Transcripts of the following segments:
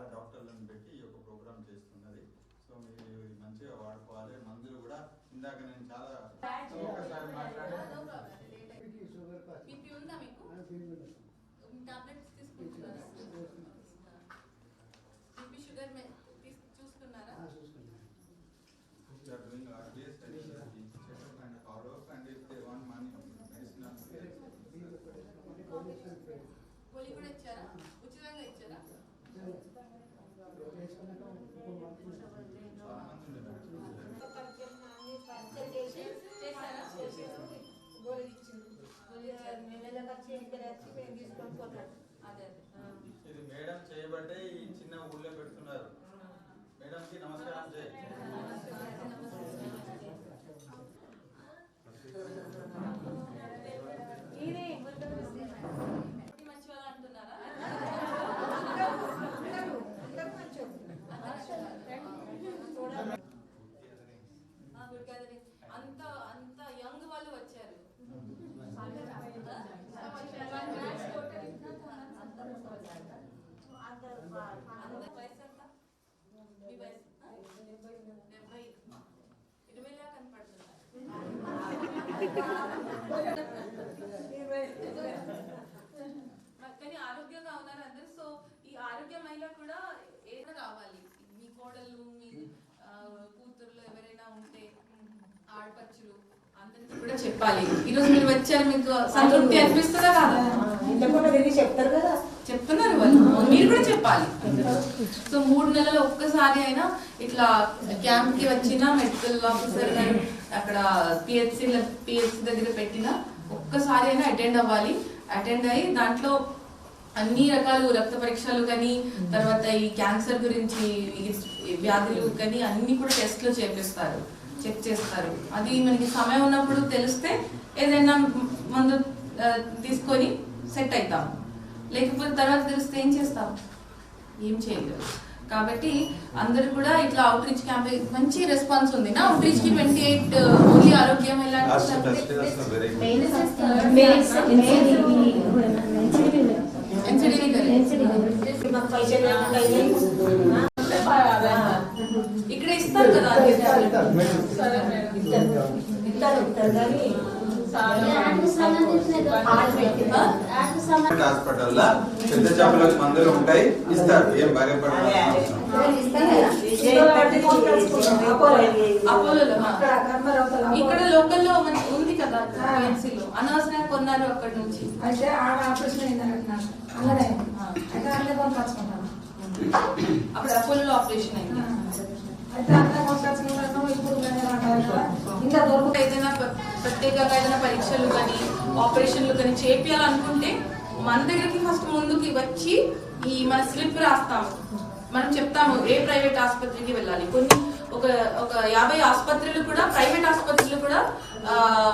ఆడ డాక్టర్లను పెట్టి ఈ యొక్క ప్రోగ్రామ్ చేస్తున్నది. సో మీరు మంచిగా వాడుకోవాలి. మందులు కూడా ఇందాక నేను చాలా ఒకసారి మాట్లాడాను బీపీ అదే అదే ఇది మేడం చేయబట్టే ఈ చిన్న ఊళ్ళో పెడుతున్నారు. మేడం కి నమస్కారం చేయి పుట్టి మంచి వాళ్ళు అంటున్నారా? గుడ్. అంత అంత యంగ్ వాళ్ళు వచ్చారు అందరి వయసు ఎంత? మీ వయసు డెబ్బై ఇరవైలా కనపడుతున్నారు కానీ ఆరోగ్యంగా ఉన్నారు అందరు. సో ఈ ఆరోగ్య మహిళ కూడా ఏదో కావాలి. మీ కోడలు మీ కూడా చెప్పాలి. ఈ రోజు మీరు వచ్చారు మీకు సంతృప్తి అనిపిస్తుందా కాదా? చెప్తారు కదా. చెప్తున్నారు వాళ్ళు. మీరు కూడా చెప్పాలి. సో మూడు నెలలు ఒక్కసారి అయినా ఇట్లా క్యాంప్కి వచ్చిన మెడికల్ ఆఫీసర్ గారు అక్కడ పిహెచ్సి పిహెచ్సి దగ్గర పెట్టిన ఒక్కసారి అయినా అటెండ్ అవ్వాలి. అటెండ్ అయ్యి దాంట్లో అన్ని రకాలు రక్త పరీక్షలు కానీ తర్వాత ఈ క్యాన్సర్ గురించి వ్యాధులు కానీ అన్ని కూడా టెస్ట్లు చేపిస్తారు. చెక్ చేస్తారు అది మనకి సమయం ఉన్నప్పుడు తెలిస్తే ఏదైనా మందు తీసుకొని సెట్ అవుతాం లేకపోతే తర్వాత తెలిస్తే ఏం చేస్తాం ఏం చేయలేదు కాబట్టి అందరూ కూడా ఇట్లా అవుట్ రీచ్ క్యాంప్ మంచి రెస్పాన్స్ ఉంది నా అవుట్ రీచ్కి ట్వంటీ ఎయిట్ ఓన్లీ ఆరోగ్యం ఎలా ఇస్తారు కదా అన్ని ఇస్తారు. ఇస్తారు ఇస్తారు. కానీ హాస్పిటల్లో? పెద్ద చేపలకు మందులు ఉంటాయి ఇస్తారు. ఏం భయపడాలి. ఇక్కడ లోకల్లో మనకి ఉంది కదా PNC లో అనవసరంగా కొన్నారు అక్కడ నుంచి. అయితే ఆడ ఆపరేషన్ నాకు అలానే అయితే కొనుకొచ్చుకుంటాను. అప్పుడు అపోలో ఆపరేషన్ అయింది. అయితే అన్నీ కొనుకొచ్చుకుంటాను ఇప్పుడు ఇంకా దొరుకుతాయి ఏదైనా ప్రత్యేకంగా ఏదైనా పరీక్షలు కానీ ఆపరేషన్లు కానీ చేపించాలనుకుంటే మన దగ్గరికి ఫస్ట్ ముందుకి వచ్చి ఈ మన స్లిప్ రాస్తాము. మనం చెప్తాము ఏ ప్రైవేట్ ఆసుపత్రికి వెళ్ళాలి? కొన్ని ఒక ఒక యాభై ఆసుపత్రులు కూడా ప్రైవేట్ ఆసుపత్రులు కూడా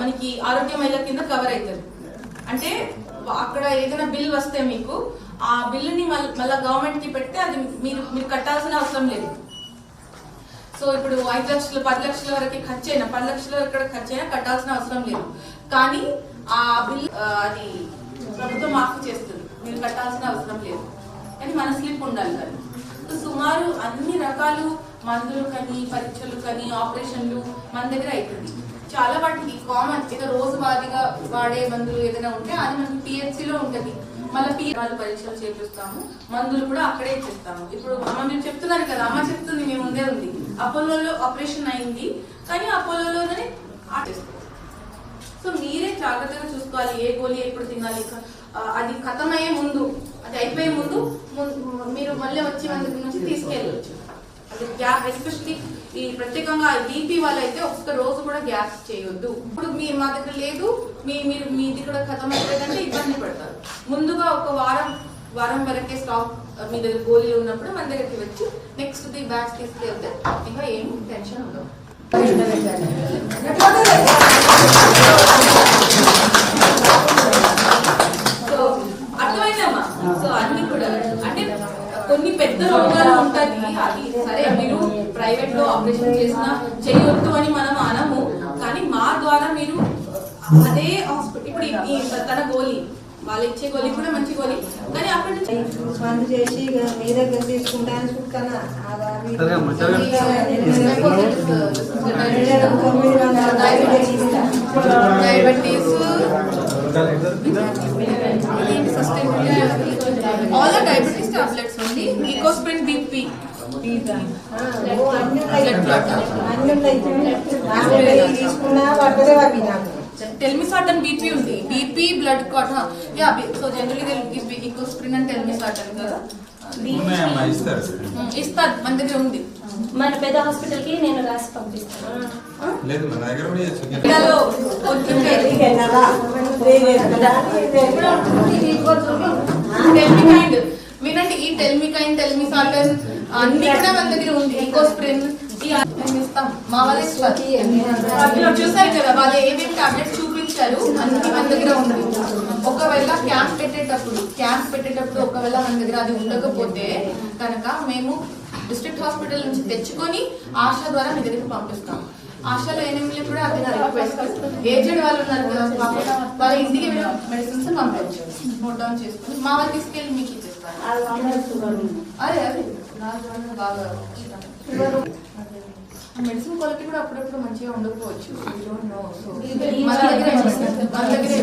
మనకి ఆరోగ్య మహిళ కింద కవర్ అవుతారు అంటే అక్కడ ఏదైనా బిల్ వస్తే మీకు ఆ బిల్లుని మళ్ళీ గవర్నమెంట్కి పెడితే అది మీరు మీరు కట్టాల్సిన అవసరం లేదు. సో ఇప్పుడు ఐదు లక్షలు పది లక్షల వరకు ఖర్చు అయినా పది లక్షల వరకు ఇక్కడ ఖర్చు అయినా కట్టాల్సిన అవసరం లేదు. కానీ ఆ బిల్ అది ప్రభుత్వం మాఫీ చేస్తుంది. మీరు కట్టాల్సిన అవసరం లేదు. కానీ మన స్లిప్ ఉండాలి కానీ సో సుమారు అన్ని రకాలు మందులు కానీ పరీక్షలు కానీ ఆపరేషన్లు మన దగ్గర అవుతుంది చాలా వాటికి కామన్ ఏదో రోజు వారీగా వాడే మందులు ఏదైనా ఉంటే అది మనకి పిహెచ్సిలో ఉంటుంది. మళ్ళీ వాళ్ళు పరీక్షలు చేపిస్తాము మందులు కూడా అక్కడే ఇచ్చేస్తాము ఇప్పుడు అమ్మ మీరు చెప్తున్నారు కదా అమ్మ చెప్తుంది మేము ముందే ఉంది. అపోలోలో ఆపరేషన్ అయింది. కానీ అపోలోలోనే ఆటేస్తాం సో మీరే జాగ్రత్తగా చూసుకోవాలి. ఏ గోళీ ఎప్పుడు తినాలి? అది ఖతం అయ్యే ముందు అది అయిపోయే ముందు మీరు మళ్ళీ వచ్చి మన నుంచి తీసుకెళ్ళవచ్చు అది గ్యాప్ ఎస్పెషల్లీ ఈ ప్రత్యేకంగా బీపీ వాళ్ళైతే ఒక్క రోజు కూడా గ్యాస్ చేయొద్దు. ఇప్పుడు మీ మా దగ్గర లేదు. మీ మీరు మీది కూడా ఖతం అయిపోయిందంటే ఇబ్బంది పడతారు. ముందుగా ఒక వారం వారం వరకే స్టాక్ మీ దగ్గర గోళీలు ఉన్నప్పుడు మన దగ్గరికి వచ్చి నెక్స్ట్ ది బ్యాగ్స్ తీసుకెళ్తే ఇంకా ఏం టెన్షన్ ఉండదు. సో అర్థమైందమ్మా? సో అన్ని కూడా అంటే కొన్ని పెద్ద రోగాలు ఉంటుంది అది సరే మీరు ప్రైవేట్లో ఆపరేషన్ చేసినా చేయొద్దు అని మనం అనము. కానీ మా ద్వారా మీరు అదే హాస్పిటల్ ఇప్పుడు తన గోళీ వాళ్ళు ఇచ్చే గోళీ కూడా మంచి గోళీ. కానీ నుంచి మందు చేసి ఇక మీ దగ్గర తీసుకుంటాను చుక్కన diabetes all the diabetes tablets ఉంది ఈకోస్ప్రిన్ బీపీ తీసుకున్నా పడుతుంది అవి నాకు. టెల్మిసాటన్ బీపీ ఉంది BP blood clot yeah so generally they give Ecosprin and Telmisartan కదా ఉన్నాయమ్మా ఇస్తారు మన దగ్గర ఉంది మన పెద్ద హాస్పిటల్కి నేను రాసి పంపిస్తాను లేదు మన దగ్గర కూడా చేయొచ్చు. ఇండియాలో కొంచెం టెల్మికైండ్ వినండి ఈ టెల్మికైండ్ టెల్మిసాటన్ అన్ని కూడా మన దగ్గర ఉంది ఈకోస్ప్రిన్ ఇస్తాం మా వాళ్ళే చూసారు కదా వాళ్ళు ఏమేమి టాబ్లెట్స్ చూపించారు అన్ని మన దగ్గర ఉంది ఒకవేళ క్యాంప్ పెట్టేటప్పుడు క్యాంప్ పెట్టేటప్పుడు ఒకవేళ మన దగ్గర అది ఉండకపోతే కనుక మేము డిస్ట్రిక్ట్ హాస్పిటల్ నుంచి తెచ్చుకొని ఆశా ద్వారా మీ దగ్గరికి పంపిస్తాం. ఆశలో ఏమేమి కూడా అది నా రిక్వెస్ట్ ఏజెంట్ వాళ్ళు ఉన్నారు కదా వాళ్ళ ఇంటికి మెడిసిన్స్ పంపించు. నోట్ డౌన్ చేసుకుని మా వాళ్ళు తీసుకెళ్ళి మీకు ఇచ్చేస్తాను అదే అదే నా ద్వారా బాగా మెడిసిన్ క్వాలిటీ కూడా అప్పుడప్పుడు మంచిగా ఉండకపోవచ్చు. మన దగ్గర